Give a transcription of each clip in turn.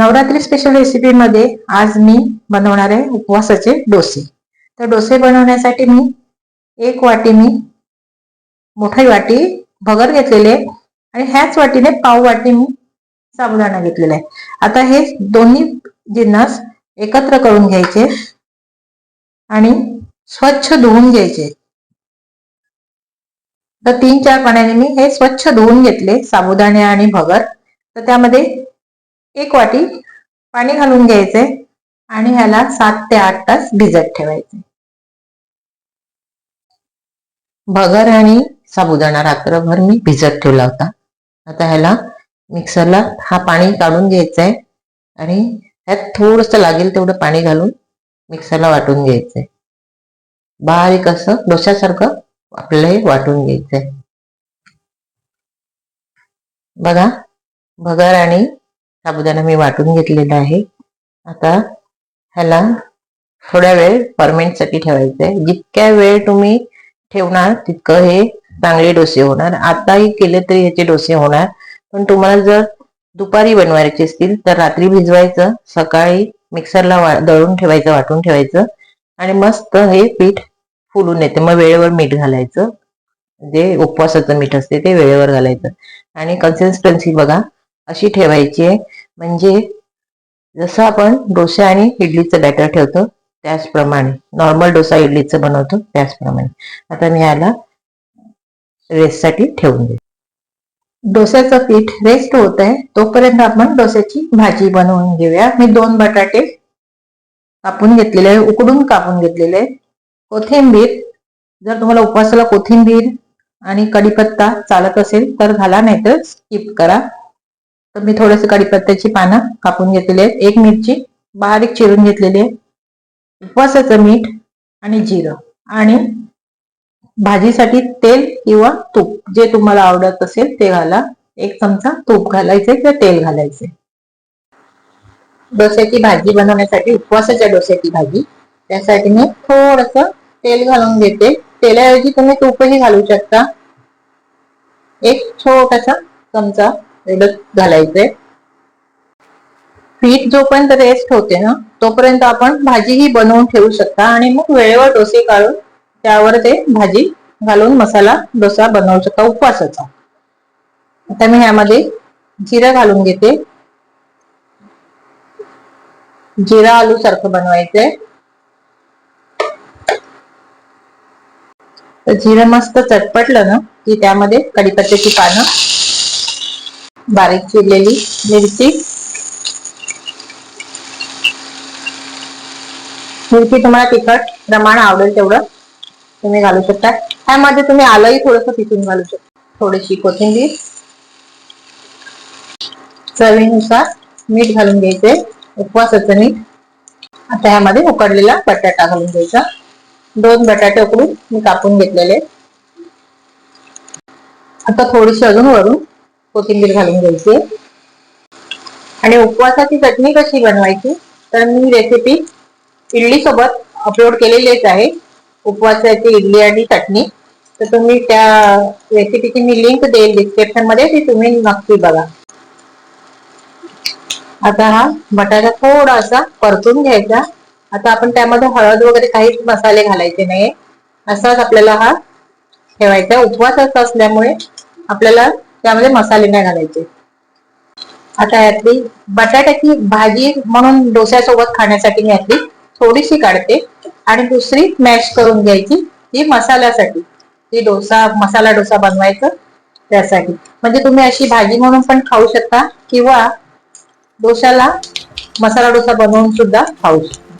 Navratri special रेसिपीमध्ये आज मी बनवणार आहे उपवासाचे डोसे. तर डोसे बनवण्यासाठी मी एक वाटी मी मोठी वाटी भगर घेतलेले आणि ह्याच वाटीने पाव वाटी मी साबुदाणा घेतलेला आहे. आता हे दोन्ही जिन्नस एकत्र करून घ्यायचे आणि स्वच्छ धुवून घ्यायचे. तर तीन चार पाण्याने मी हे स्वच्छ धुवून घेतले साबुदाणे आणि भगर. तर त्यामध्ये एक वाटी पाणी घालून घ्यायचे आणि ह्याला सात ते आठ तास भिजत ठेवायचे. भगर आणि साबुदाणा रात्रभर मी भिजत ठेवला होता. आता ह्याला मिक्सरला हा पाणी काढून घ्यायचं आहे आणि ह्यात थोडस लागेल तेवढं पाणी घालून मिक्सरला वाटून घ्यायचंय. बारीक असं डोश्यासारखं आपल्याला हे वाटून घ्यायचंय. बघा भगर आणि साबुदाणा मी वाटून घेतलेला आहे. आता ह्याला थोड्या वेळ फर्मेंटसाठी ठेवायचं आहे जितक्या वेळ तुम्ही ठेवणार तितकं हे चांगले डोसे होणार. आताही केले तरी ह्याचे डोसे होणार. पण तुम्हाला जर दुपारी बनवायचे असतील तर रात्री भिजवायचं सकाळी मिक्सरला वा दळून ठेवायचं वाटून ठेवायचं आणि मस्त हे पीठ फुलून येते. मग वेळेवर मीठ घालायचं. जे उपवासाचं मीठ असते ते वेळेवर घालायचं. आणि कन्सिस्टन्सी बघा. अशी ठेवायची आहे. म्हणजे जसं आपण डोसा आणि इडलीचं बॅटर ठेवतो त्याचप्रमाणे. नॉर्मल डोसा इडलीचं बनवतो त्याचप्रमाणे. आता मी याला रेस्टसाठी ठेवून दे डोस्याचं पीठ रेस्ट होत आहे. तोपर्यंत आपण डोस्याची भाजी बनवून घेऊया. मी दोन बटाटे कापून घेतलेले आहे उकडून कापून घेतलेले आहे. कोथिंबीर जर तुम्हाला उपवासाला कोथिंबीर आणि कढीपत्ता चालत असेल तर घाला नाही तर स्किप करा. तर मी थोडस कडीपत्त्याची पानं कापून घेतलेली आहेत. एक मिरची बारीक चिरून घेतलेली आहे. उपवासाचं मीठ आणि जिरं आणि भाजीसाठी तेल किंवा तूप. जे तुम्हाला आवडत असेल ते घाला. एक चमचा तूप घालायचे किंवा तेल घालायचे डोस्याची भाजी बनवण्यासाठी उपवासाच्या डोस्याची भाजी. त्यासाठी मी थोडस तेल घालून घेते. तेलाऐवजी तुम्ही तूपही घालू शकता. एक छोटासा चमचा एवढंच घालायचंय. पीठ जोपर्यंत रेस्ट होते ना तोपर्यंत आपण भाजीही बनवून ठेवू शकता आणि मग वेळेवर डोसे काढून त्यावर ते भाजी घालून मसाला डोसा बनवू शकता उपवासाचा. आता मी ह्यामध्ये जिरा घालून घेते. जिरा आलू सारखं बनवायचंय. तर जिरं मस्त चटपटलं ना की त्यामध्ये कढीपत्त्याची पानं बारीक चिरलेली मिरची. मिरची तुम्हाला तिखट प्रमाण आवडेल तेवढं तुम्ही घालू शकता. त्यामध्ये तुम्ही आलंही थोडस पिसून घालू शकता. थोडीशी कोथिंबीर. चवीनुसार मीठ घालून घ्यायचे. उपवासाचं मीठ. आता ह्यामध्ये उकडलेला बटाटा घालून घ्यायचा. दोन बटाटे उकडून मी कापून घेतलेले. आता थोडीशी अजून वरून कोथिंबीर घालून घ्यायची. आणि उपवासाची चटणी कशी बनवायची तर मी रेसिपी इडली सोबत अपलोड केलेलीच आहे. उपवासाची इडली आणि चटणी. तर तुम्ही त्या रेसिपीची मी लिंक देईल डिस्क्रिप्शनमध्ये ती तुम्ही नक्की बघा. आता हा बटाटा थोडासा परतून घ्यायचा. आता आपण त्यामध्ये हळद वगैरे काहीच मसाले घालायचे नाही असाच आपल्याला हा ठेवायचा. उपवासाचा असल्यामुळे आपल्याला त्यामध्ये मसाले नाही घालायचे. आता यातली बटाट्याची भाजी म्हणून डोस्यासोबत खाण्यासाठी मी यातली थोडीशी काढते. आणि दुसरी मॅश करून घ्यायची ही मसाल्यासाठी. ही डोसा मसाला डोसा बनवायचा त्यासाठी. म्हणजे तुम्ही अशी भाजी म्हणून पण खाऊ शकता किंवा डोशाला मसाला डोसा बनवून सुद्धा खाऊ शकता.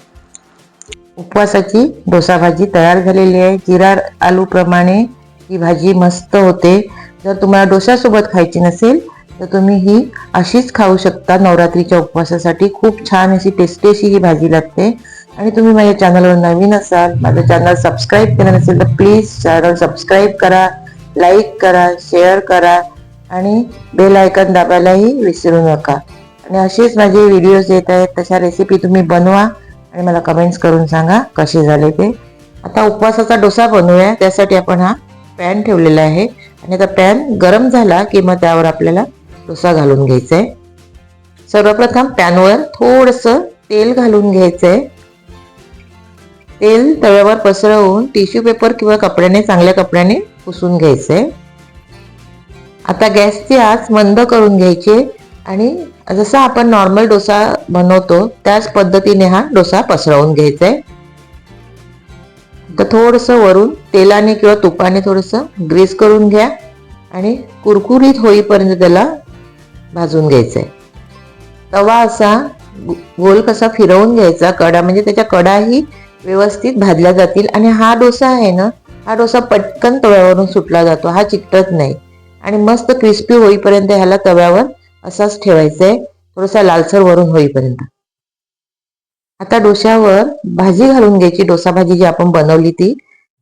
उपवासाची डोसा भाजी तयार झालेली आहे. जिरा आलू प्रमाणे ही भाजी मस्त होते. जर तुम्हाला डोश्यासोबत खायची नसेल तर तुम्ही ही अशीच खाऊ शकता. नवरात्रीच्या उपवासासाठी खूप छान अशी टेस्टी अशी ही भाजी लागते. आणि तुम्ही माझ्या चॅनलवर नवीन असाल माझं चॅनल सबस्क्राईब केलं नसेल तर प्लीज चॅनल सबस्क्राईब करा लाईक करा शेअर करा आणि बेल आयकन दाबायलाही विसरू नका. आणि असेच माझे व्हिडिओज येत आहेत तशा रेसिपी तुम्ही बनवा आणि मला कमेंट्स करून सांगा कसे झाले ते. आता उपवासाचा डोसा बनवूया त्यासाठी आपण हा पॅन ठेवलेला आहे. आणि आता पॅन गरम झाला की मग त्यावर आपल्याला डोसा घालून घ्यायचा आहे सर्वप्रथम पॅनवर थोडस तेल घालून घ्यायचं आहे तेल तव्यावर पसरवून टिश्यू पेपर किंवा कपड्याने चांगल्या कपड्याने पुसून घ्यायचंय. आता गॅसची आच मंद करून घ्यायची आणि जसा आपण नॉर्मल डोसा बनवतो त्याच पद्धतीने हा डोसा पसरवून घ्यायचा आहे तर थोडंसं वरून तेलाने किंवा तुपाने थोडंसं ग्रीस करून घ्या आणि कुरकुरीत होईपर्यंत त्याला भाजून घ्यायचं आहे तवा असा गोल कसा फिरवून घ्यायचा कडा म्हणजे त्याच्या कडाही व्यवस्थित भाजल्या जातील आणि हा डोसा आहे ना हा डोसा पटकन तव्यावरून सुटला जातो हा चिकटत नाही. आणि मस्त क्रिस्पी होईपर्यंत ह्याला तव्यावर असाच ठेवायचा आहे थोडासा लालसर वरून होईपर्यंत. आता डोश्यावर भाजी घालून घ्यायची. डोसा भाजी जी आपण बनवली ती.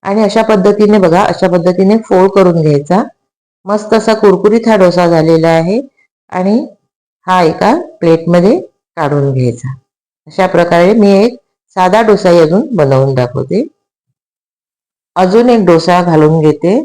आणि अशा पद्धतीने बघा अशा पद्धतीने फोल्ड करून घ्यायचा. मस्त असा कुरकुरीत हा डोसा झालेला आहे. आणि हा एका प्लेटमध्ये काढून घ्यायचा. अशा प्रकारे मी एक साधा डोसाही अजून बनवून दाखवते. अजून एक डोसा घालून घेते.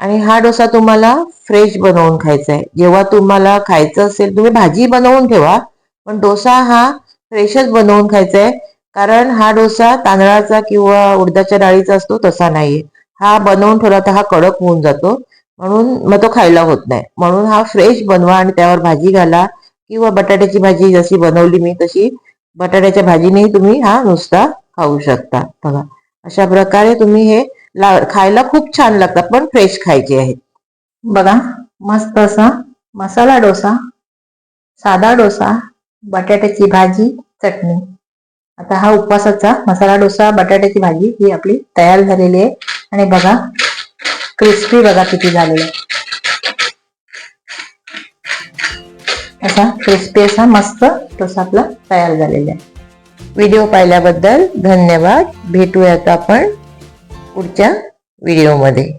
आणि हा डोसा तुम्हाला फ्रेश बनवून खायचा आहे. जेव्हा तुम्हाला खायचं असेल तुम्ही भाजी बनवून ठेवा. पण डोसा हा फ्रेशच बनवून खायचा आहे कारण हा डोसा तांदळाचा किंवा उडदाच्या डाळीचा असतो तसा नाहीये. हा बनवून ठेवला तर हा कडक होऊन जातो. म्हणून मग तो खायला होत नाही. म्हणून हा फ्रेश बनवा आणि त्यावर भाजी घाला किंवा बटाट्याची भाजी जशी बनवली मी तशी बटाट्याच्या भाजीनेही तुम्ही हा नुसता खाऊ शकता. बघा अशा प्रकारे तुम्ही हे ला खायला खूप छान लागतात पण फ्रेश खायचे आहेत. बघा मस्त असा मसाला डोसा साधा डोसा बटाट्याची भाजी चटणी. आता हा उपवासाचा मसाला डोसा बटाट्याची भाजी ही आपली तयार झालेली आहे. आणि बघा क्रिस्पी बघा किती झालेला आहे. असा क्रिस्पी असा मस्त डोसा आपला तयार झालेला आहे. व्हिडिओ पाहिल्याबद्दल धन्यवाद. भेटूयात आपण पुढच्या व्हिडिओमध्ये.